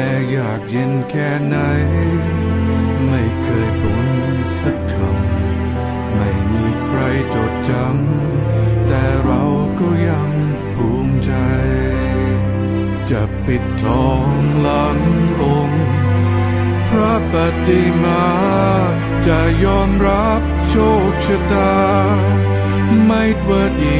แม้อยากเย็นแค่ไหน ไม่เคยบ่นสักคำ ไม่มีใครจดจำ แต่เราก็ยังภูมิใจ จะปิดทองหลังองค์พระปฏิมา จะยอมรับโชคชะตา ไม่ว่าดี